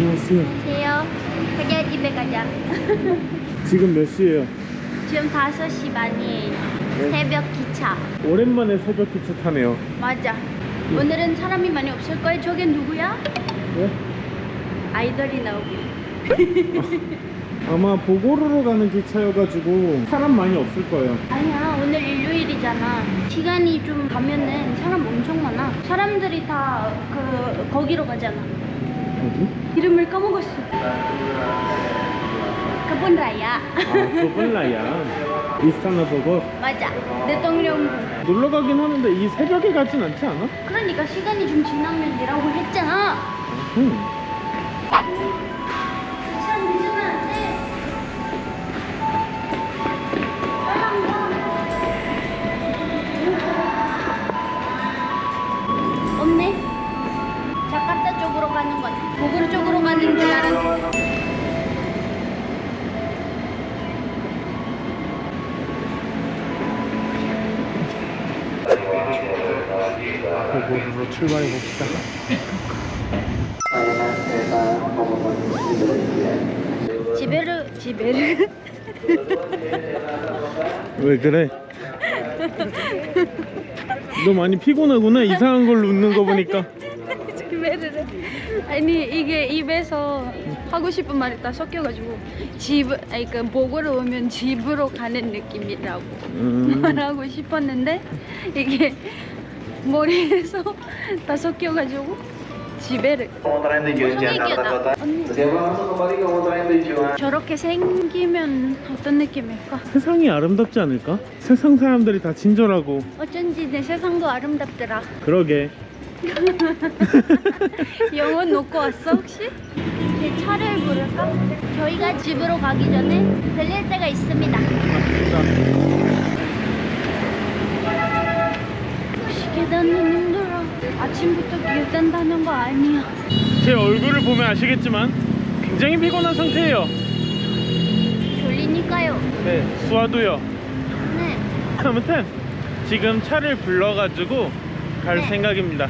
안녕하세요. 안녕하세요. 자기야 집에 가자. 지금 몇 시예요? 지금 5시 반이에요. 네. 새벽 기차. 오랜만에 새벽 기차 타네요. 맞아. 오늘은 사람이 많이 없을 거예요. 저게 누구야? 네? 아이돌이 나오길. 아마 보고로로 가는 기차여가지고 사람 많이 없을 거예요. 아니야 오늘 일요일이잖아. 시간이 좀 가면은 사람 엄청 많아. 사람들이 다 그 거기로 가잖아. 어디? 이름을 까먹었어. 그분 라야. 아, 그블라야. 이스타나 보고 맞아. 대통령. 놀러 가긴 하는데 이 새벽에 가진 않지 않아? 그러니까 시간이 좀 지나면 이라고 했잖아. 응. 시간 늦으면 안 돼. 빨리 와. 없네. 자카타 쪽으로 가는 건 보글 쪽으로 가 알았는데. 보고로로 출발해 봅시다. 지베르 지베르 왜 그래? 너 많이 피곤하구나 이상한 걸로 웃는 거 보니까 지베르 아니 이게 입에서 하고 싶은 말이 다 섞여가지고 집 아니 그 보고로 오면 집으로 가는 느낌이라고 음, 말하고 싶었는데 이게 머리에서 다 섞여가지고 tujuan. 저렇게 생기면 어떤 느낌일까? 세상이 아름답지 않을까? 세상 사람들이 다 친절하고 어쩐지 내 세상도 아름답더라 그러게 영혼 놓고 왔어 혹시? 제 차를 부를까? 저희가 집으로 가기 전에 들릴 때가 있습니다. 역시 계단은 힘들어? 아침부터 계단 다는 거 아니야? 제 얼굴을 보면 아시겠지만 굉장히 피곤한 상태예요. 졸리니까요. 네 수아도요. 네. 아무튼 지금 차를 불러가지고 갈 네. 생각입니다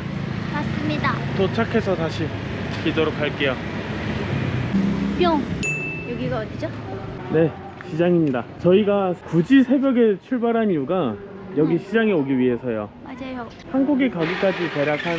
맞습니다. 도착해서 다시 기도록 할게요. 뿅. 여기가 어디죠? 네 시장입니다. 저희가 굳이 새벽에 출발한 이유가 여기 네. 시장에 오기 위해서요. 맞아요. 한국에 가기까지 대략 한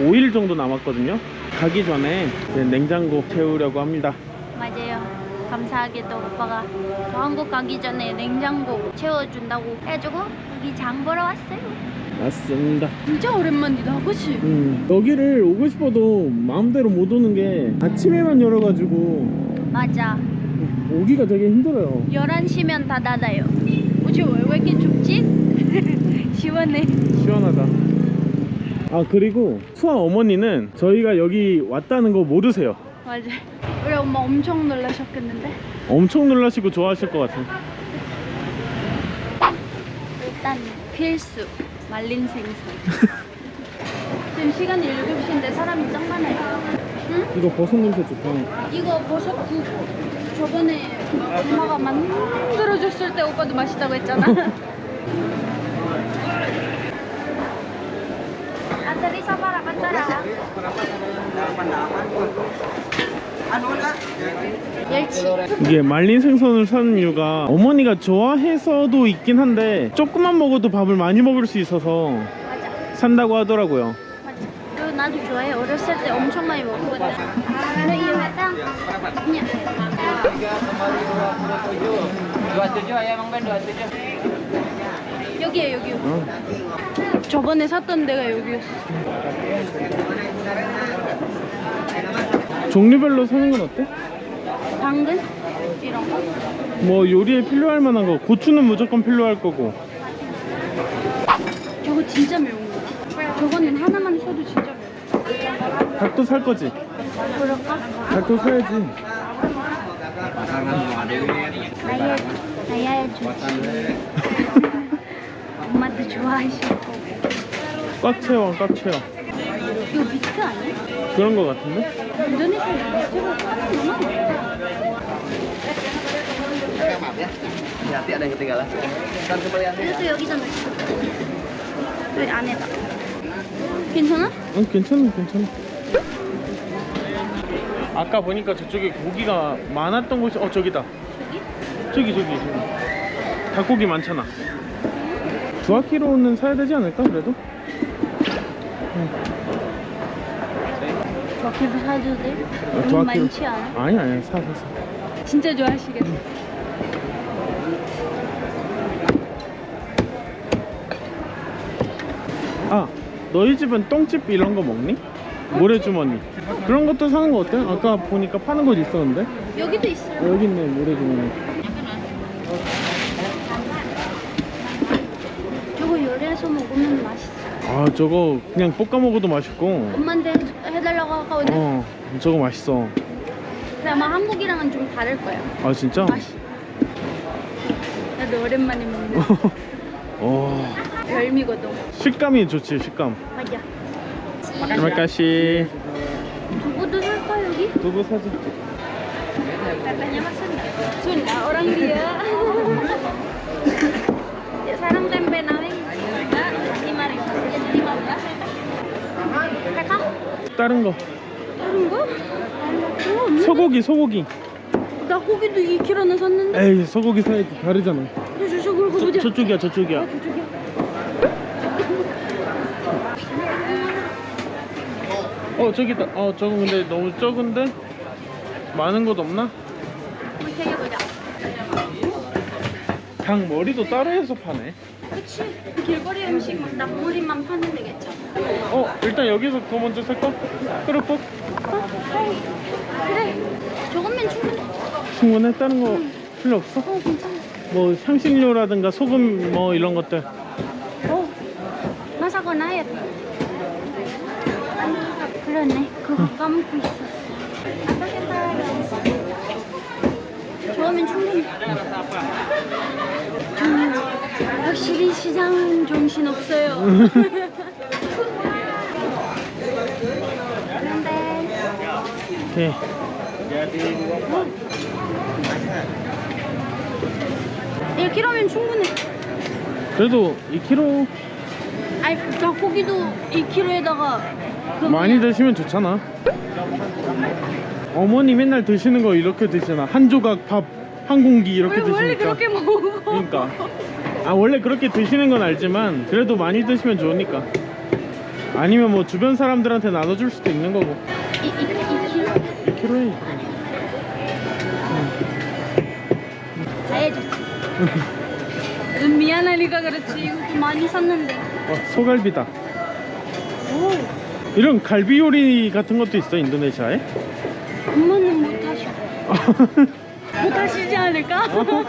5일 정도 남았거든요. 가기 전에 냉장고 채우려고 합니다. 맞아요. 감사하게도 오빠가 저 한국 가기 전에 냉장고 채워준다고 해가지고 여기 장 보러 왔어요 맞습니다. 진짜 오랜만이다. 그치? 음, 여기를 오고 싶어도 마음대로 못 오는 게 아침에만 열어가지고 맞아. 오기가 되게 힘들어요. 11시면 다 닫아요. 어제 왜, 왜 이렇게 춥지? 시원해. 시원하다. 아 그리고 수아 어머니는 저희가 여기 왔다는 거 모르세요. 맞아. 우리 엄마 엄청 놀라셨겠는데? 엄청 놀라시고 좋아하실 것 같아요. 일단 필수 말린 생선. 지금 시간이 7시인데 사람이 짱 많아요. 응? 이거 버섯 냄새 좋다. 이거 버섯 국. 저번에 엄마가 만들어줬을 때 오빠도 맛있다고 했잖아. 아들이 사봐라 갔더라 멸치 이게 말린 생선을 사는 이유가 어머니가 좋아해서도 있긴 한데 조금만 먹어도 밥을 많이 먹을 수 있어서 맞아 산다고 하더라고요 맞아 그리고 나도 좋아해 어렸을 때 엄청 많이 먹었거든 아 iya matang Nya. Dua tujuh ya Bang Ben, dua tujuh. 여기에 여기 어. 저번에 샀던 데가 여기였어 종류별로 사는 건 어때? 당근? 이런 거? 뭐 요리에 필요할 만한 거. 고추는 무조건 필요할 거고. 저거 진짜 매운 거 저거는 하나만 써도 진짜 매워. 닭도 살 거지? 그럴까? 닭도 사야지. 나야 나야 좋지. 엄마도 좋아하실 거고. 꽉 채워 꽉 채워 이거 비트 아니야? 그런 거 같은데? 인도네시아 Hati-hati ada yang ketinggalan. Dan kembaliannya. 이것도 여기다 넣자 여기 안에다 괜찮아? 응 괜찮아 괜찮아 아까 보니까 저쪽에 고기가 많았던 곳이 어 저기다. 저기 저기 저기. 닭고기 많잖아. 두 아키로는 사야 되지 않을까 그래도? 저렇게도 사도 돼? 어, 너무. 많지 않아? 아니 아니 사 사 사. 진짜 좋아하시겠다. 아 너희 집은 똥집 이런 거 먹니? 모래주머니 그런 것도 사는 거 어때? 아까 보니까 파는 곳 있었는데 여기도 있어요. 어, 여기 있네 모래주머니 저거 요리해서 먹으면 맛있어. 아 저거 그냥 볶아 먹어도 맛있고 엄마한테 해 달라고 하거든. 어 저거 맛있어 근데 아마 한국이랑은 좀 다를 거야. 아 진짜? 맛이. 나도 오랜만에 먹는 어 별미거든. 식감이 좋지 식감 맞아. terima 두부도 살까 여기? 두부 사자 Katanya mas Sunda. Sunda orang dia. ya sarang tempe naweng. 다른 거 다른 거? 어. 소고기 소고기 나 고기도 2kg나 샀는데. 에이 소고기 사야지 다르잖아 저, 저, 저걸 저, 보자. 저쪽이야 저쪽이야 아, 저쪽이야. 어 저기다 어 저거 근데 너무 적은데 많은 곳 없나? 한번 챙겨보자. 닭 머리도 따로 해서 파네 그치. 길거리 음식 막 낙머리만 파는 데 괜찮아. 어 일단 여기서 더 먼저 살까? 그렇고 어? 어. 그래. 저것만 충분해. 충분해 다른 거 필요 없어? 어, 괜찮아. 뭐 향신료라든가 소금 뭐 이런 것들 어. 나 사거나 해야 돼. 그러네. 그거 까먹고 있었어. 좋으면 충분히. 음, 확실히 시장은 정신 없어요. 그런데 오케이 1kg면 충분해. 그래도 2kg 아니 닭고기도 2kg에다가 그 많이 드시면 좋잖아 어머니 맨날 드시는 거 이렇게 드시잖아 한 조각 밥 한 공기 이렇게 왜 원래 드시니까 그렇게 먹어? 그러니까 아 원래 그렇게 드시는 건 알지만 그래도 많이 드시면 좋으니까 아니면 뭐 주변 사람들한테 나눠줄 수도 있는 거고 이, 이, 2kg? 2kg에 가야지. 좀 미안하니까 그렇지. 좀 많이 샀는데. 어, 소갈비다 오, 이런 갈비 요리 같은 것도 있어 인도네시아에? 엄마는 못 하셔. 못 하시지 않을까?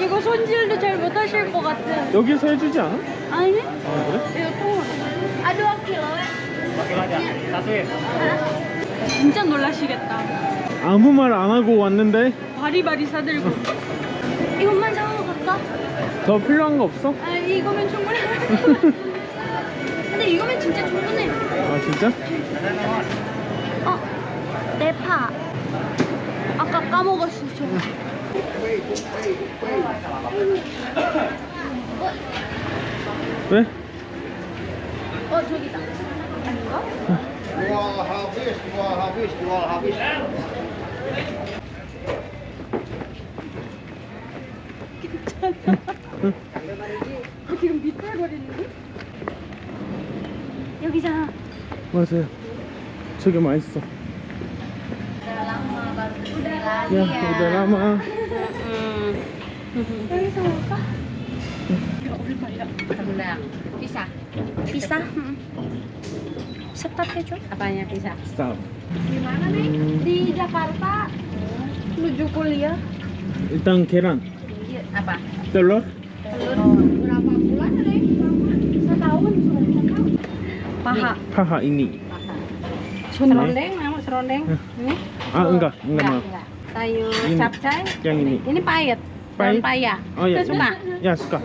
이거 손질도 잘 못 하실 것 같아. 여기서 해주지 않아? 아니? 아 그래? 이거 통. 아, 2kg. 진짜 놀라시겠다. 아무 말 안 하고 왔는데 바리바리 사들고. 이것만 사고 갈까? 더 필요한 거 없어? 아, 이거면 충분해. 근데 이거면 진짜 충분해. 아 진짜? 어, 내 파. 아까 까먹었어, 저. 왜? 어, 저기다. 아닌가? Jual habis. 지금 미끌거리는데? 여기잖아. 맞아요 저게 맛있어 야 udah lama 여기서 먹을까? Rendang. Bisa. 비싸? 응. 세탁해줘? Apanya bisa? stop Gimana nih? Di Jakarta menuju kuliah. 일단 계란 Apa? telur Berapa bulan nih? Setahun setahun. Paha. paha ini Serondeng, mau serondeng? Ini? ah enggak enggak Enggak, enggak. Sayur Ini. capcay. yang ini Ini pahit. Pahit? Paya. oh ya Kita suka. ya suka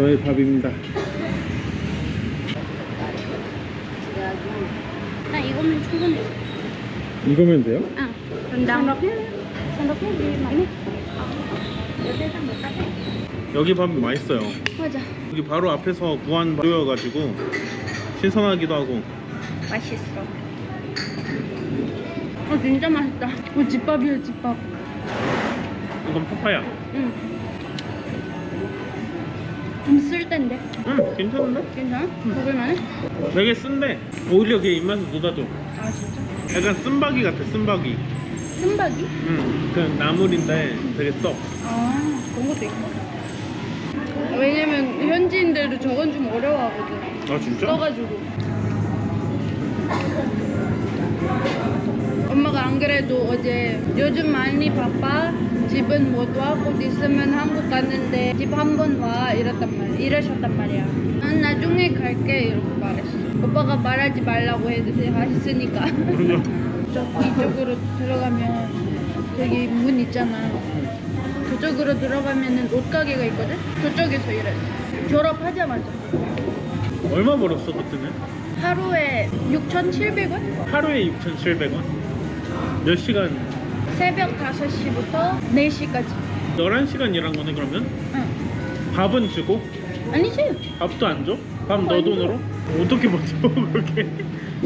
저의 밥입니다 나 이거면 충분해. 이거면 돼요? 응. rendang. Sendoknya? Sendoknya di mana? 여기 밥이 맛있어요 맞아. 여기 바로 앞에서 구한 밥이어가지고 신선하기도 하고 맛있어. 어 진짜 맛있다. 어 집밥이야 집밥. 이건 파파야. 응. 좀 쓸 텐데. 응, 괜찮은데? 괜찮아? 먹을만해? 되게 쓴데 오히려 걔 입맛을 돋아줘. 아 진짜? 약간 쓴바기 같아, 쓴바기. 쓴바기? 응, 그 나물인데 되게 써. 아 그런 것도 있고. 왜냐면 현지인들도 저건 좀 어려워하거든. 아 진짜? 써가지고. 엄마가 안 그래도 어제 요즘 많이 바빠? 집은 못 와? 곧 있으면 한국 갔는데 집 한 번 와? 이랬단 말이야 이러셨단 말이야. 난 나중에 갈게 이렇게 말했어. 오빠가 말하지 말라고 해- 했으니까. 그러냐? 저 이쪽으로 들어가면 저기 문 있잖아. 그쪽으로 들어가면은 옷가게가 있거든? 그쪽에서 일해 졸업하자마자. 얼마 벌었어 그때는? 하루에 6,700원? 하루에 6,700원? 몇 시간? 새벽 5시부터 4시까지. 11시간 일한 거네 그러면? 응. 밥은 주고? 아니지. 밥도 안 줘? 밥 너. 돈으로? 어떻게 버텨 그렇게?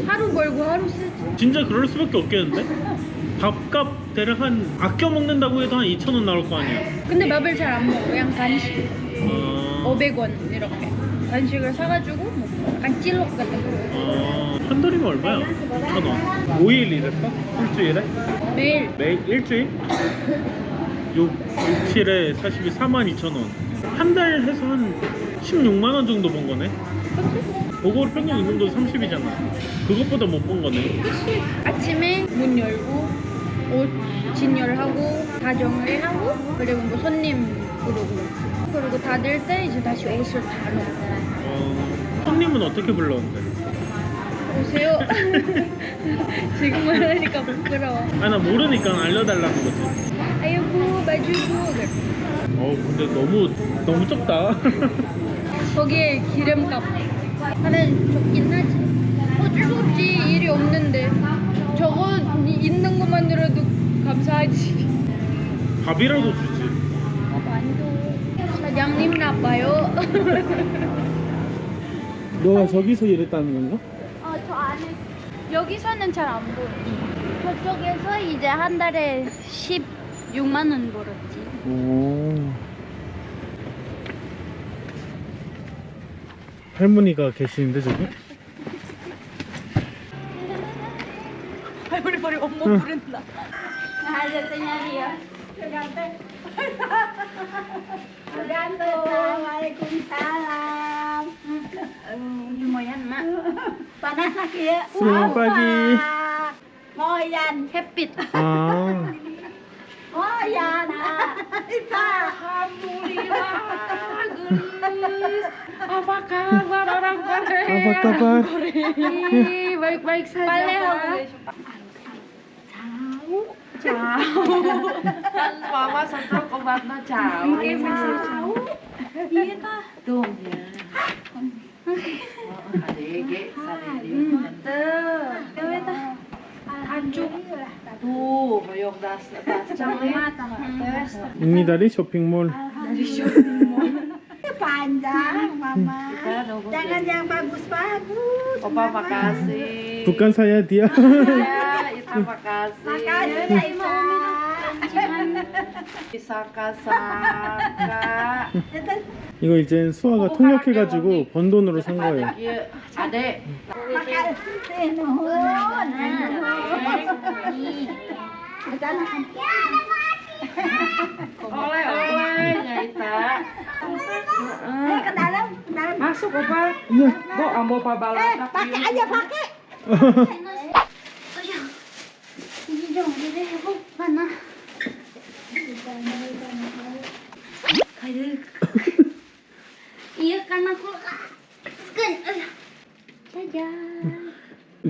하루 벌고 하루 쓰지. 진짜 그럴 수밖에 없겠는데? 밥값 대략 한 아껴 먹는다고 해도 한 2,000원 나올 거 아니야? 근데 밥을 잘 안 먹어. 그냥 간식. 어... 500원 이렇게. 간식을 사가지고 먹고. 약간 거. 어... 한 달이면 얼마야? 1,000원 5일 일했어? 일주일에? 매일. 매일 일주일? 6, 6, 7에 42, 42,000원 한 달 해서 한 16만원 정도 번 거네 그거 평균 임금도 30이잖아 그것보다 못 번 거네. 아침에 문 열고 옷 진열하고 다정을 하고 그리고 뭐 손님 부르고 그리고 다 될 때 이제 다시 옷을 다 넣고 어... 손님은 어떻게 불러온대? 오세요. 지금 말하니까 부끄러워. 아 나 모르니까 알려달라는 거지 아이고 봐주고 그래. 어 근데 너무 너무 적다 거기에 기름값 하면 좋긴 하지. 어쩔 수 없지 일이 없는데 저거 이- 있는 것만으로도 감사하지. 밥이라도 주지 밥안 줘. 사장님 나빠요. 너가 저기서 일했다는 건가? 어, 저 안에 여기서는 잘 안 보여. 저쪽에서 이제 한 달에 16만 원 벌었지. 오 할머니가 계시는데 저기? 할머니 머리 엄마 부른다. Ada señoría. Waalaikumsalam. Lumayan, Mak. Panas lagi ya. Selamat pagi. Moyan. Kepit. Oh. Moyan. Alhamdulillah. Gelis. Apa kabar orang Korea? Apa kabar? Baik-baik saja. Tahu. Mama satu obatnya jauh. Mungkin masih jauh. Iya kah? Tuh ya. Adik, Tuh. Ya tah. Anjuk. Tuh, boyok das das 입니다리 쇼핑몰 Panjang, Mama. Kita nunggu. Jangan yang bagus-bagus. Opa makasih. 북한 사야 dia Ya, Ibu. Saka-saka. 이거 이제 수아가 통역해가지고 번 돈으로 산 거예요 Iya, adek. Makasih, Nuhun. Oleh-oleh, ya Ita. Eh, ke dalam, dalam. Masuk, Opa. Bo, ambo pa balatak. Pakai aja, pakai. Ini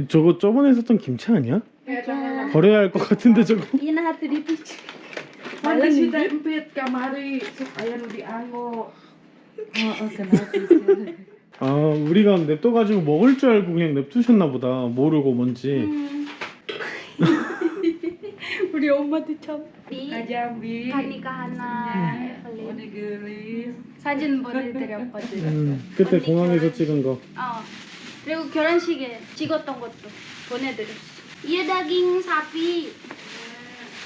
저거 저번에 썼던 김치 아니야? 버려야 할 것 같은데 저거 Ini hati di pici. Malah si tempit kamari supaya nu dianggo. Heeh, kenapa 아 우리가 냅둬가지고 먹을 줄 알고 그냥 냅두셨나 보다 모르고 뭔지 우리 엄마도 참. Jambi. 가니까 Oh, 하나 digelis. 사진 보내드렸거든. 음, 그때 공항에서 찍은 거 어. 그리고 결혼식에 찍었던 것도 보내드렸어. Iya daging sapi.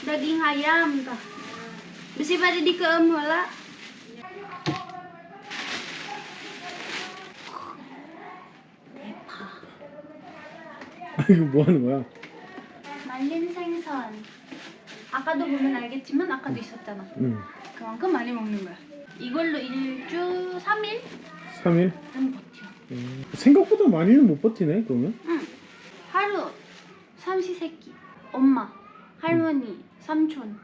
Daging ayam pada. 이거 뭐 하는 거야? 말린 생 선. 아까도 보면 알겠지만 아까도 있었잖아. 응. 그만큼 많이 먹는 거야. 이걸로 일주 3일? 3일? 은 버텨. 음. 생각보다 많이는 못 버티네 그러면? 응. 하루 삼시세끼. 엄마, 할머니, 삼촌,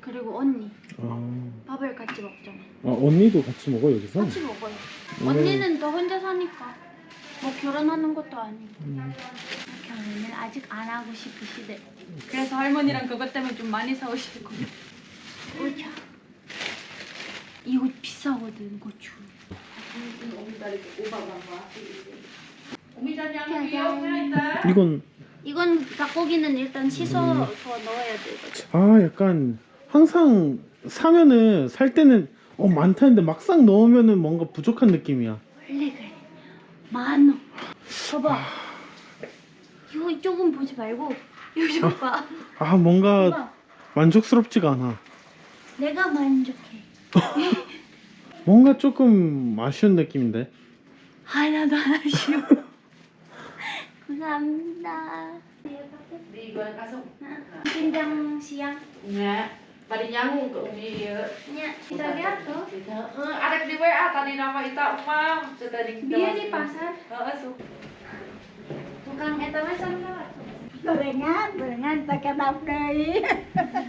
그리고 언니 아, 밥을 같이 먹잖아. 아 언니도 같이 먹어 여기서? 같이 먹어요. 언니는 더 혼자 사니까 뭐 결혼하는 것도 아니고 음. 결혼을 아직 안 하고 싶으시대. 그래서 할머니랑 그것 때문에 좀 많이 싸우실 거예요. 보자. 이거 비싸거든 고추. 이건 이건 닭고기는 일단 씻어서 넣어야 돼. 아 약간 항상 사면은 살 때는 어 많다는데 막상 넣으면은 뭔가 부족한 느낌이야 원래 그래. 만 원. 봐봐. 이거 조금 보지 말고 여기 좀 봐. 아 뭔가 봐봐. 만족스럽지가 않아 내가 만족해. 뭔가 조금 아쉬운 느낌인데 하나도 안 아쉬워. 감사합니다. Đi với cá sấu. 김장 시양. Dạ. tadi nyanggung ke umi ya. Nya kita lihat tuh. Eh arek di WA tadi nama ita emam tadi dia di pasar. Heeh su. Tukang eta mah sama gorengan gorengan pakai bakdai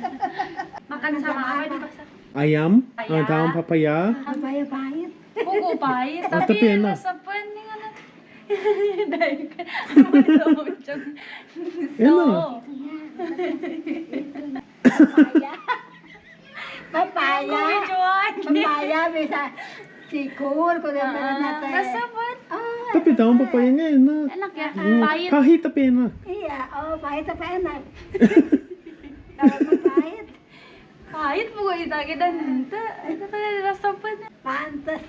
makan sama apa di pasar? Ayam. Ayam. Daun papaya papaya pahit buku pahit oh, tapi, tapi enak. anak enak. bisa sikur kalau yang berenang teh. Rasa pun Oh, tapi daun papayanya enak enak ya, Hmm, pahit. pahit tapi enak iya. Oh, pahit tapi enak. Kalau mau pahit, Pahit buku itagi dan ente, itu kan rasa pun. pantes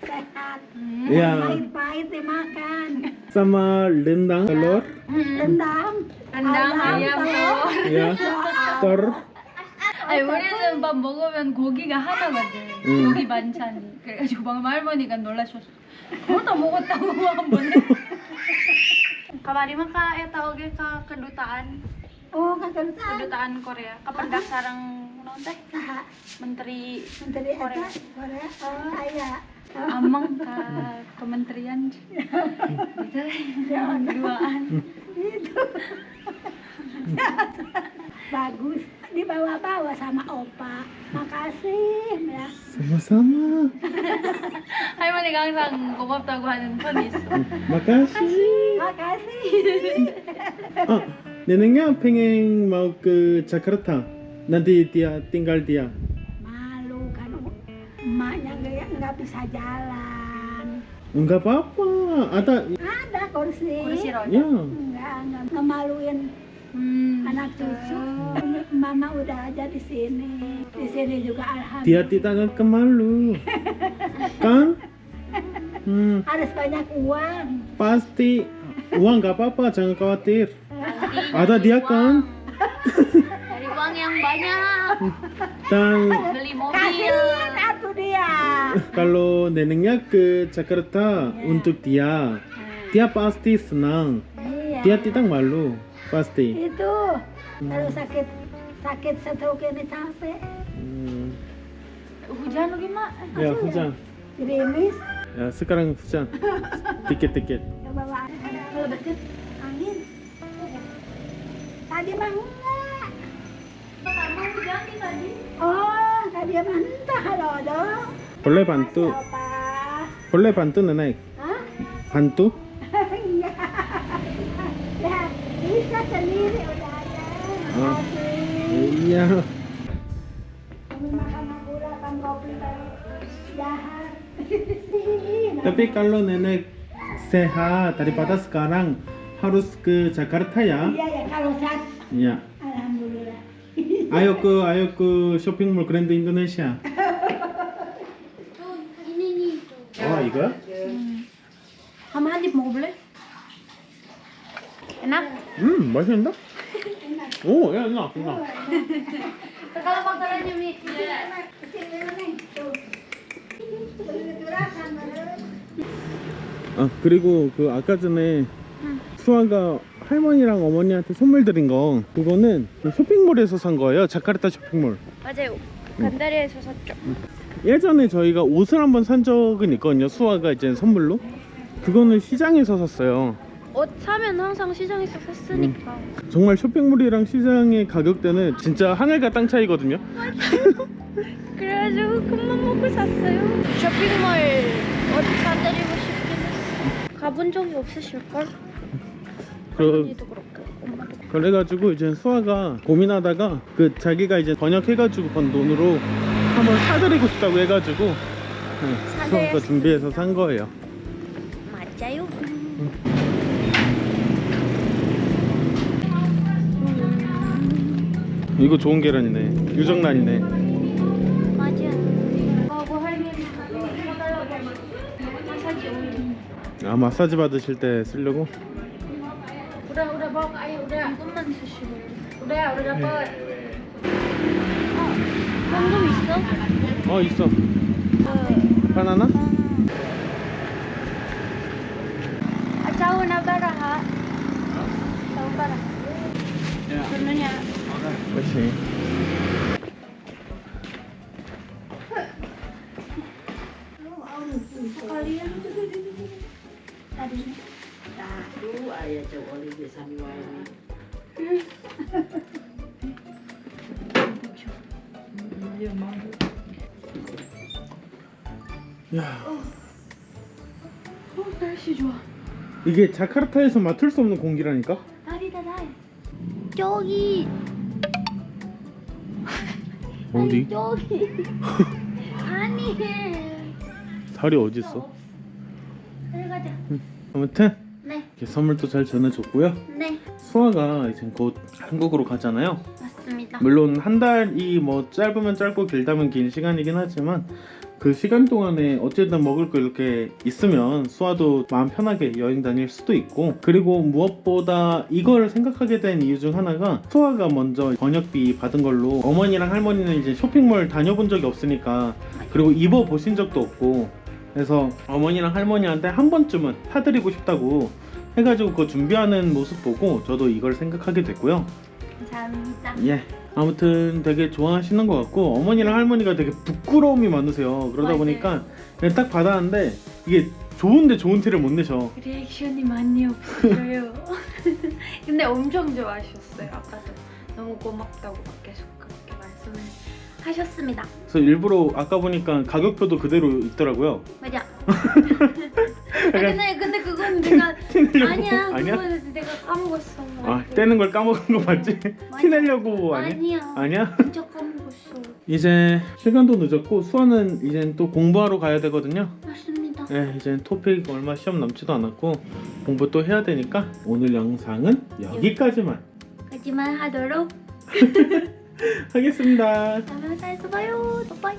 sehat. ya Pahit-pahit dimakan. sama rendang telur Rendang. Rendang ayam telur. ya tor 아니 우리는 밥 먹으면 고기가 하나거든. 음. 고기 반찬이. 그래가지고 방금 할머니가 놀라셨어. 그거 다 먹었다고 한번 해. Kamari mah ka eta oge ka kedutaan Oh, kagak kedutaan Korea. Kapan sarang naon teh? Saha. Menteri Menteri Korea. Korea. Oh, aya. Amang ka kementerian. Gitu lah. Duaan. Itu. Bagus. dibawa-bawa sama opa. Makasih ya sama-sama. Hai kang sang. Kumap taguhanan penis makasih. Makasih. Ah neneknya pengen mau ke Jakarta. Nanti dia tinggal dia. Malu kan emaknya nggak ya, nggak bisa jalan. Enggak apa-apa. Ada. Ada kursi. Kursi roda. Ya. nggak nggak. Ngemaluin. Hmm. anak cucu. Mama udah ada di sini. Di sini juga alhamdulillah. dia tidak kemalu kan hmm, Harus banyak uang. pasti uang nggak apa-apa jangan khawatir ada dia kan Dari uang yang banyak. dan Beli mobil. Atuh dia. kalau neneknya ke Jakarta untuk dia dia pasti senang Iya. dia tidak malu pasti Itu kalau sakit sakit stroke ini capek. Hmm, Hujan lu gimana? ya hujan Gerimis. ya sekarang hujan dikit-dikit Ya bawa kalau deket angin. Tadi mah enggak. Pertama hujan tadi. Oh, tadi mah entah lodo. boleh bantu boleh bantu nenek Hah? bantu Oh. Iya tapi kalau nenek sehat daripada sekarang harus ke Jakarta ya Iya ya kalau sehat. ya Alhamdulillah. ayo ke ayo ke shoppingmall Grand Indonesia Tuh, ini nih. oh? Sama Hanif mau boleh? Enak? 음 맛있는데? 오, 야, 누나, 누나. 아, 그리고 그 아까 전에 수아가 할머니랑 어머니한테 선물 드린 거 그거는 그 쇼핑몰에서 산 거예요. 자카르타 쇼핑몰. 맞아요. 간다리에서 샀죠. 예전에 저희가 옷을 한번 산 적은 있거든요. 수아가 이제 선물로. 그거는 시장에서 샀어요. 옷 사면 항상 시장에서 샀으니까. 정말 쇼핑몰이랑 시장의 가격대는 진짜 하늘과 땅 차이거든요. 그래가지고 큰맘 먹고 샀어요. 쇼핑몰 옷 사드리고 싶긴 했어. 가본 적이 없으실걸? 그, 언니도 그렇고 엄마도 그렇고. 그래가지고 이제 수아가 고민하다가 그 자기가 이제 번역해가지고 번 돈으로 한번 사드리고 싶다고 해가지고 네, 수아가 준비해서 산 거예요. 이거 좋은 계란이네. 유정란이네. 맞아. 하고 할머니 사달라고 마사지 오일. 아 마사지 받으실 때 쓰려고? Udah bawa ke air, udah. 이것만 드시고. Udah dapet. 어, 현금 있어? 어 있어. 어. 바나나? 그렇지. 야 oh 날씨 좋아. 이게 자카르타에서 맡을 수 없는 공기라니까? 다리다 달. 저기. 어디? 저기. 아니. 달이 어디 있어? 저기 가자. 아무튼 네, 이렇게 선물도 잘 전해줬고요. 네, 수아가 이제 곧 한국으로 가잖아요. 맞습니다. 물론 한 달이 뭐 짧으면 짧고 길다면 긴 시간이긴 하지만 그 시간 동안에 어쨌든 먹을 거 이렇게 있으면 수아도 마음 편하게 여행 다닐 수도 있고 그리고 무엇보다 이걸 생각하게 된 이유 중 하나가 수아가 먼저 번역비 받은 걸로 어머니랑 할머니는 이제 쇼핑몰 다녀본 적이 없으니까 그리고 입어 보신 적도 없고 그래서 어머니랑 할머니한테 한 번쯤은 사드리고 싶다고 해가지고 그거 준비하는 모습 보고 저도 이걸 생각하게 됐고요. 감사합니다. 예. 아무튼 되게 좋아하시는 것 같고 어머니랑 할머니가 되게 부끄러움이 많으세요. 그러다 맞아요. 보니까 그냥 딱 받았는데 이게 좋은데 좋은 티를 못 내셔. 리액션이 많이 없어요. 근데 엄청 좋아하셨어요. 아까도 너무 고맙다고 막 계속 그렇게 말씀을 하셨습니다. 그래서 일부러 아까 보니까 가격표도 그대로 있더라고요. 맞아. 아, 근데 근데 그건 내가 티내려고 아니야. 아니야? 그거는 내가 까먹었어. 아 떼는 걸 까먹은 거 맞지? 티 내려고 아니야? 아니야. 아니야? 진짜 까먹었어. 이제 시간도 늦었고 수아는 이제 또 공부하러 가야 되거든요. 맞습니다. 네, 이제 토픽 얼마 시험 남지도 않았고 공부 또 해야 되니까 오늘 영상은 여기까지만 하지만 하도록 하겠습니다. 다음에 회사에서 봐요. 빠이.